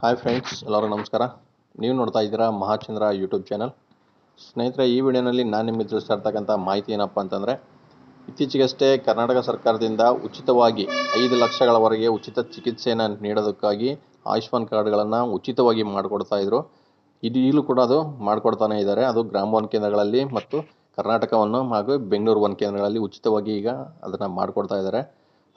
Hi friends ಎಲ್ಲರೂ ನಮಸ್ಕಾರ. ನೀವು ನೋಡ್ತಾ ಇದ್ದೀರಾ ಮಹಾಚಂದ್ರ ಯೂಟ್ಯೂಬ್ ಚಾನಲ್ ಸ್ನೇಹಿತರೆ, ಈ ವಿಡಿಯೋನಲ್ಲಿ ನಾನು ನಿಮಗೆ ತಿಳಿಸ್ತಾ ಇರ್ತಕ್ಕಂಥ ಮಾಹಿತಿ ಏನಪ್ಪ ಅಂತಂದರೆ, ಇತ್ತೀಚೆಗಷ್ಟೇ ಕರ್ನಾಟಕ ಸರ್ಕಾರದಿಂದ ಉಚಿತವಾಗಿ ಐದು ಲಕ್ಷಗಳವರೆಗೆ ಉಚಿತ ಚಿಕಿತ್ಸೆಯನ್ನು ನೀಡೋದಕ್ಕಾಗಿ ಆಯುಷ್ಮಾನ್ ಕಾರ್ಡ್ಗಳನ್ನು ಉಚಿತವಾಗಿ ಮಾಡಿಕೊಡ್ತಾ ಇದ್ರು. ಇದು ಈಗಲೂ ಕೂಡ ಅದು ಮಾಡಿಕೊಡ್ತಾನೆ ಇದ್ದಾರೆ. ಅದು ಗ್ರಾಮ ಒನ್ ಕೇಂದ್ರಗಳಲ್ಲಿ ಮತ್ತು ಕರ್ನಾಟಕವನ್ನು ಹಾಗೂ ಬೆಂಗಳೂರು ಒನ್ ಕೇಂದ್ರಗಳಲ್ಲಿ ಉಚಿತವಾಗಿ ಈಗ ಅದನ್ನು ಮಾಡಿಕೊಡ್ತಾ ಇದ್ದಾರೆ.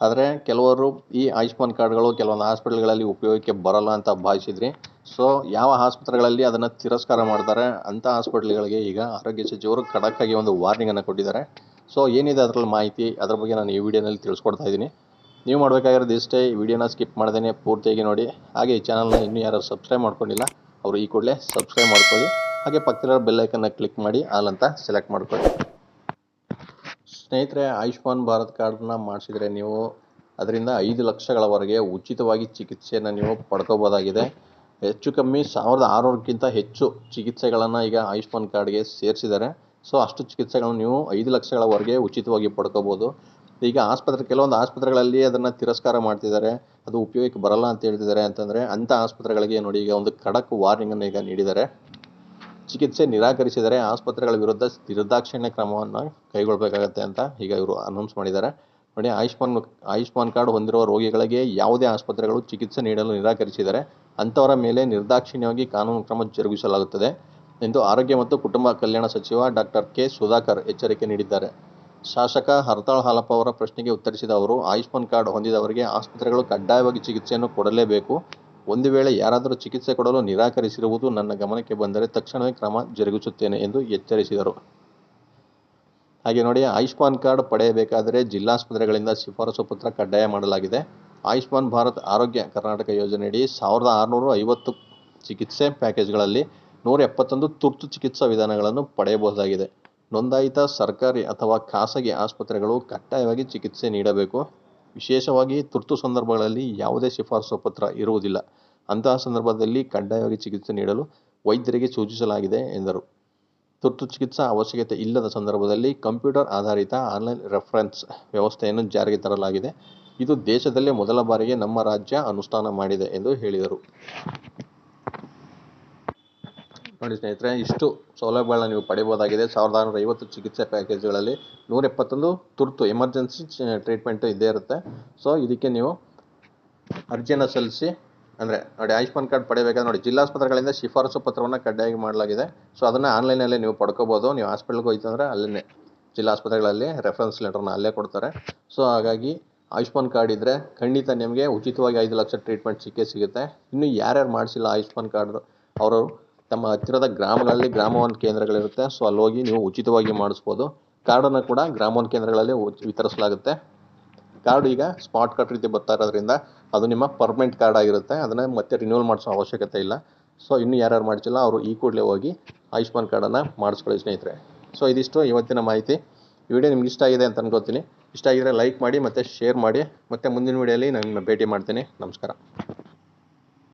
ಆದರೆ ಕೆಲವರು ಈ ಆಯುಷ್ಮಾನ್ ಕಾರ್ಡ್ಗಳು ಕೆಲವೊಂದು ಹಾಸ್ಪಿಟಲ್ಗಳಲ್ಲಿ ಉಪಯೋಗಕ್ಕೆ ಬರಲ್ಲ ಅಂತ ಭಾವಿಸಿದ್ರಿ. ಸೊ, ಯಾವ ಆಸ್ಪತ್ರೆಗಳಲ್ಲಿ ಅದನ್ನು ತಿರಸ್ಕಾರ ಮಾಡ್ತಾರೆ ಅಂಥ ಹಾಸ್ಪಿಟ್ಲ್ಗಳಿಗೆ ಈಗ ಆರೋಗ್ಯ ಸಚಿವರು ಖಡಕ್ಕಾಗಿ ಒಂದು ವಾರ್ನಿಂಗನ್ನು ಕೊಟ್ಟಿದ್ದಾರೆ. ಸೊ, ಏನಿದೆ ಅದರಲ್ಲಿ ಮಾಹಿತಿ? ಅದ್ರ ಬಗ್ಗೆ ನಾನು ಈ ವಿಡಿಯೋನಲ್ಲಿ ತಿಳಿಸ್ಕೊಡ್ತಾ ಇದ್ದೀನಿ. ನೀವು ಮಾಡಬೇಕಾಗಿರೋದು ಇಷ್ಟೇ. ಈ ವಿಡಿಯೋನ ಸ್ಕಿಪ್ ಮಾಡ್ದೇನೆ ಪೂರ್ತಿಯಾಗಿ ನೋಡಿ. ಹಾಗೆ ಈ ಚಾನಲ್ನ ಇನ್ನೂ ಯಾರು ಸಬ್ಸ್ಕ್ರೈಬ್ ಮಾಡ್ಕೊಂಡಿಲ್ಲ, ಅವರು ಈ ಕೂಡಲೇ ಸಬ್ಸ್ಕ್ರೈಬ್ ಮಾಡ್ಕೊಳ್ಳಿ. ಹಾಗೆ ಪಕ್ಕದಲ್ಲಿರೋ ಬೆಲ್ಲೈಕನ್ನ ಕ್ಲಿಕ್ ಮಾಡಿ, ಆಲ್ ಅಂತ ಸೆಲೆಕ್ಟ್ ಮಾಡ್ಕೊಳ್ಳಿ. ಸ್ನೇಹಿತರೆ, ಆಯುಷ್ಮಾನ್ ಭಾರತ್ ಕಾರ್ಡನ್ನ ಮಾಡಿಸಿದರೆ ನೀವು ಅದರಿಂದ ಐದು ಲಕ್ಷಗಳವರೆಗೆ ಉಚಿತವಾಗಿ ಚಿಕಿತ್ಸೆಯನ್ನು ನೀವು ಪಡ್ಕೋಬೋದಾಗಿದೆ. ಹೆಚ್ಚು ಕಮ್ಮಿ ಸಾವಿರದ ಆರುನೂರಕ್ಕಿಂತ ಹೆಚ್ಚು ಚಿಕಿತ್ಸೆಗಳನ್ನು ಈಗ ಆಯುಷ್ಮಾನ್ ಕಾರ್ಡ್ಗೆ ಸೇರಿಸಿದ್ದಾರೆ. ಸೊ, ಅಷ್ಟು ಚಿಕಿತ್ಸೆಗಳನ್ನು ನೀವು ಐದು ಲಕ್ಷಗಳವರೆಗೆ ಉಚಿತವಾಗಿ ಪಡ್ಕೋಬೋದು. ಈಗ ಆಸ್ಪತ್ರೆ, ಕೆಲವೊಂದು ಆಸ್ಪತ್ರೆಗಳಲ್ಲಿ ಅದನ್ನು ತಿರಸ್ಕಾರ ಮಾಡ್ತಿದ್ದಾರೆ. ಅದು ಉಪಯೋಗಕ್ಕೆ ಬರಲ್ಲ ಅಂತ ಹೇಳ್ತಿದ್ದಾರೆ. ಅಂತಂದರೆ, ಅಂಥ ಆಸ್ಪತ್ರೆಗಳಿಗೆ ನೋಡಿ, ಈಗ ಒಂದು ಖಡಕ್ ವಾರ್ನಿಂಗನ್ನು ಈಗ ನೀಡಿದ್ದಾರೆ. ಚಿಕಿತ್ಸೆ ನಿರಾಕರಿಸಿದರೆ ಆಸ್ಪತ್ರೆಗಳ ವಿರುದ್ಧ ನಿರ್ದಾಕ್ಷಿಣ್ಯ ಕ್ರಮವನ್ನು ಕೈಗೊಳ್ಳಬೇಕಾಗತ್ತೆ ಅಂತ ಈಗ ಇವರು ಅನೌನ್ಸ್ ಮಾಡಿದ್ದಾರೆ. ನೋಡಿ, ಆಯುಷ್ಮಾನ್ ಆಯುಷ್ಮಾನ್ ಕಾರ್ಡ್ ಹೊಂದಿರುವ ರೋಗಿಗಳಿಗೆ ಯಾವುದೇ ಆಸ್ಪತ್ರೆಗಳು ಚಿಕಿತ್ಸೆ ನೀಡಲು ನಿರಾಕರಿಸಿದರೆ ಅಂಥವರ ಮೇಲೆ ನಿರ್ದಾಕ್ಷಿಣ್ಯವಾಗಿ ಕಾನೂನು ಕ್ರಮ ಜರುಗಿಸಲಾಗುತ್ತದೆ ಎಂದು ಆರೋಗ್ಯ ಮತ್ತು ಕುಟುಂಬ ಕಲ್ಯಾಣ ಸಚಿವ ಡಾಕ್ಟರ್ ಕೆ. ಸುಧಾಕರ್ ಎಚ್ಚರಿಕೆ ನೀಡಿದ್ದಾರೆ. ಶಾಸಕ ಹರ್ತಾಳ್ ಹಾಲಪ್ಪ ಅವರ ಪ್ರಶ್ನೆಗೆ ಉತ್ತರಿಸಿದ ಅವರು, ಆಯುಷ್ಮಾನ್ ಕಾರ್ಡ್ ಹೊಂದಿದವರಿಗೆ ಆಸ್ಪತ್ರೆಗಳು ಕಡ್ಡಾಯವಾಗಿ ಚಿಕಿತ್ಸೆಯನ್ನು ಕೊಡಲೇಬೇಕು. ಒಂದು ವೇಳೆ ಯಾರಾದರೂ ಚಿಕಿತ್ಸೆ ಕೊಡಲು ನಿರಾಕರಿಸಿರುವುದು ನನ್ನ ಗಮನಕ್ಕೆ ಬಂದರೆ ತಕ್ಷಣವೇ ಕ್ರಮ ಜರುಗಿಸುತ್ತೇನೆ ಎಂದು ಎಚ್ಚರಿಸಿದರು. ಹಾಗೆ ನೋಡಿ, ಆಯುಷ್ಮಾನ್ ಕಾರ್ಡ್ ಪಡೆಯಬೇಕಾದರೆ ಜಿಲ್ಲಾಸ್ಪತ್ರೆಗಳಿಂದ ಶಿಫಾರಸು ಪತ್ರ ಕಡ್ಡಾಯ ಮಾಡಲಾಗಿದೆ. ಆಯುಷ್ಮಾನ್ ಭಾರತ್ ಆರೋಗ್ಯ ಕರ್ನಾಟಕ ಯೋಜನೆಯಡಿ ಸಾವಿರದ ಆರುನೂರ ಐವತ್ತು ಚಿಕಿತ್ಸೆ ಪ್ಯಾಕೇಜ್ಗಳಲ್ಲಿ ನೂರ ಎಪ್ಪತ್ತೊಂದು ತುರ್ತು ಚಿಕಿತ್ಸಾ ವಿಧಾನಗಳನ್ನು ಪಡೆಯಬಹುದಾಗಿದೆ. ನೋಂದಾಯಿತ ಸರ್ಕಾರಿ ಅಥವಾ ಖಾಸಗಿ ಆಸ್ಪತ್ರೆಗಳು ಕಡ್ಡಾಯವಾಗಿ ಚಿಕಿತ್ಸೆ ನೀಡಬೇಕು. ವಿಶೇಷವಾಗಿ ತುರ್ತು ಸಂದರ್ಭಗಳಲ್ಲಿ ಯಾವುದೇ ಶಿಫಾರಸು ಪತ್ರ ಇರುವುದಿಲ್ಲ. ಅಂತಹ ಸಂದರ್ಭದಲ್ಲಿ ಕಡ್ಡಾಯವಾಗಿ ಚಿಕಿತ್ಸೆ ನೀಡಲು ವೈದ್ಯರಿಗೆ ಸೂಚಿಸಲಾಗಿದೆ ಎಂದರು. ತುರ್ತು ಚಿಕಿತ್ಸಾ ಅವಶ್ಯಕತೆ ಇಲ್ಲದ ಸಂದರ್ಭದಲ್ಲಿ ಕಂಪ್ಯೂಟರ್ ಆಧಾರಿತ ಆನ್ಲೈನ್ ರೆಫರೆನ್ಸ್ ವ್ಯವಸ್ಥೆಯನ್ನು ಜಾರಿಗೆ ತರಲಾಗಿದೆ. ಇದು ದೇಶದಲ್ಲೇ ಮೊದಲ ಬಾರಿಗೆ ನಮ್ಮ ರಾಜ್ಯ ಅನುಷ್ಠಾನ ಮಾಡಿದೆ ಎಂದು ಹೇಳಿದರು. ನೋಡಿ ಸ್ನೇಹಿತರೆ, ಇಷ್ಟು ಸೌಲಭ್ಯಗಳನ್ನ ನೀವು ಪಡೆಯಬಹುದಾಗಿದೆ ಸಾವಿರದ ಆರುನೂರ ಐವತ್ತು ಚಿಕಿತ್ಸೆ ಪ್ಯಾಕೇಜ್ಗಳಲ್ಲಿ ನೂರ ಎಪ್ಪತ್ತೊಂದು ತುರ್ತು ಎಮರ್ಜೆನ್ಸಿ ಟ್ರೀಟ್ಮೆಂಟ್ ಇದ್ದೇ ಇರುತ್ತೆ. ಸೊ, ಇದಕ್ಕೆ ನೀವು ಅರ್ಜಿಯನ್ನು ಸಲ್ಲಿಸಿ, ಅಂದರೆ ನೋಡಿ ಆಯುಷ್ಮಾನ್ ಕಾರ್ಡ್ ಪಡೆಯಬೇಕಾದ್ರೆ ನೋಡಿ, ಜಿಲ್ಲಾಸ್ಪತ್ರೆಗಳಿಂದ ಶಿಫಾರಸು ಪತ್ರವನ್ನು ಕಡ್ಡಾಯ ಮಾಡಲಾಗಿದೆ. ಸೊ, ಅದನ್ನು ಆನ್ಲೈನಲ್ಲಿ ನೀವು ಪಡ್ಕೋಬೋದು. ನೀವು ಹಾಸ್ಪಿಟಲ್ಗೆ ಹೋಯ್ತಂದ್ರೆ ಅಲ್ಲೇ ಜಿಲ್ಲಾ ಆಸ್ಪತ್ರೆಗಳಲ್ಲಿ ರೆಫರೆನ್ಸ್ ಲೆಟರ್ನ ಅಲ್ಲೇ ಕೊಡ್ತಾರೆ. ಸೊ, ಹಾಗಾಗಿ ಆಯುಷ್ಮಾನ್ ಕಾರ್ಡ್ ಇದ್ದರೆ ಖಂಡಿತ ನಿಮಗೆ ಉಚಿತವಾಗಿ ಐದು ಲಕ್ಷ ಟ್ರೀಟ್ಮೆಂಟ್ ಸಿಕ್ಕೇ ಸಿಗುತ್ತೆ. ಇನ್ನು ಯಾರ್ಯಾರು ಮಾಡಿಸಿಲ್ಲ ಆಯುಷ್ಮಾನ್ ಕಾರ್ಡ್ ಅವರು ತಮ್ಮ ಹತ್ತಿರದ ಗ್ರಾಮಗಳಲ್ಲಿ ಗ್ರಾಮ ಒನ್ ಕೇಂದ್ರಗಳಿರುತ್ತೆ. ಸೊ ಅಲ್ಲಿ ಹೋಗಿ ನೀವು ಉಚಿತವಾಗಿ ಮಾಡಿಸ್ಬೋದು. ಕಾರ್ಡನ್ನು ಕೂಡ ಗ್ರಾಮವನ್ ಕೇಂದ್ರಗಳಲ್ಲಿ ವಿತರಿಸಲಾಗುತ್ತೆ. ಕಾರ್ಡ್ ಈಗ ಸ್ಮಾರ್ಟ್ ಕಾರ್ಡ್ ರೀತಿ ಬರ್ತಾ ಇರೋದ್ರಿಂದ ಅದು ನಿಮ್ಮ ಪರ್ಮನೆಂಟ್ ಕಾರ್ಡ್ ಆಗಿರುತ್ತೆ. ಅದನ್ನು ಮತ್ತೆ ರಿನ್ಯೂವಲ್ ಮಾಡಿಸೋ ಅವಶ್ಯಕತೆ ಇಲ್ಲ. ಸೊ ಇನ್ನು ಯಾರ್ಯಾರು ಮಾಡಿಸಿಲ್ಲ, ಅವರು ಈ ಕೂಡಲೇ ಹೋಗಿ ಆಯುಷ್ಮಾನ್ ಕಾರ್ಡನ್ನು ಮಾಡಿಸ್ಕೊಳ್ಳಿ ಸ್ನೇಹಿತರೆ. ಸೊ ಇದಿಷ್ಟು ಇವತ್ತಿನ ಮಾಹಿತಿ. ಈ ವಿಡಿಯೋ ನಿಮ್ಗೆ ಇಷ್ಟ ಆಗಿದೆ ಅಂತ ಅನ್ಕೋತೀನಿ. ಇಷ್ಟ ಆಗಿದ್ರೆ ಲೈಕ್ ಮಾಡಿ ಮತ್ತು ಶೇರ್ ಮಾಡಿ. ಮತ್ತು ಮುಂದಿನ ವಿಡಿಯೋಲಿ ನಾನು ಭೇಟಿ ಮಾಡ್ತೀನಿ. ನಮಸ್ಕಾರ.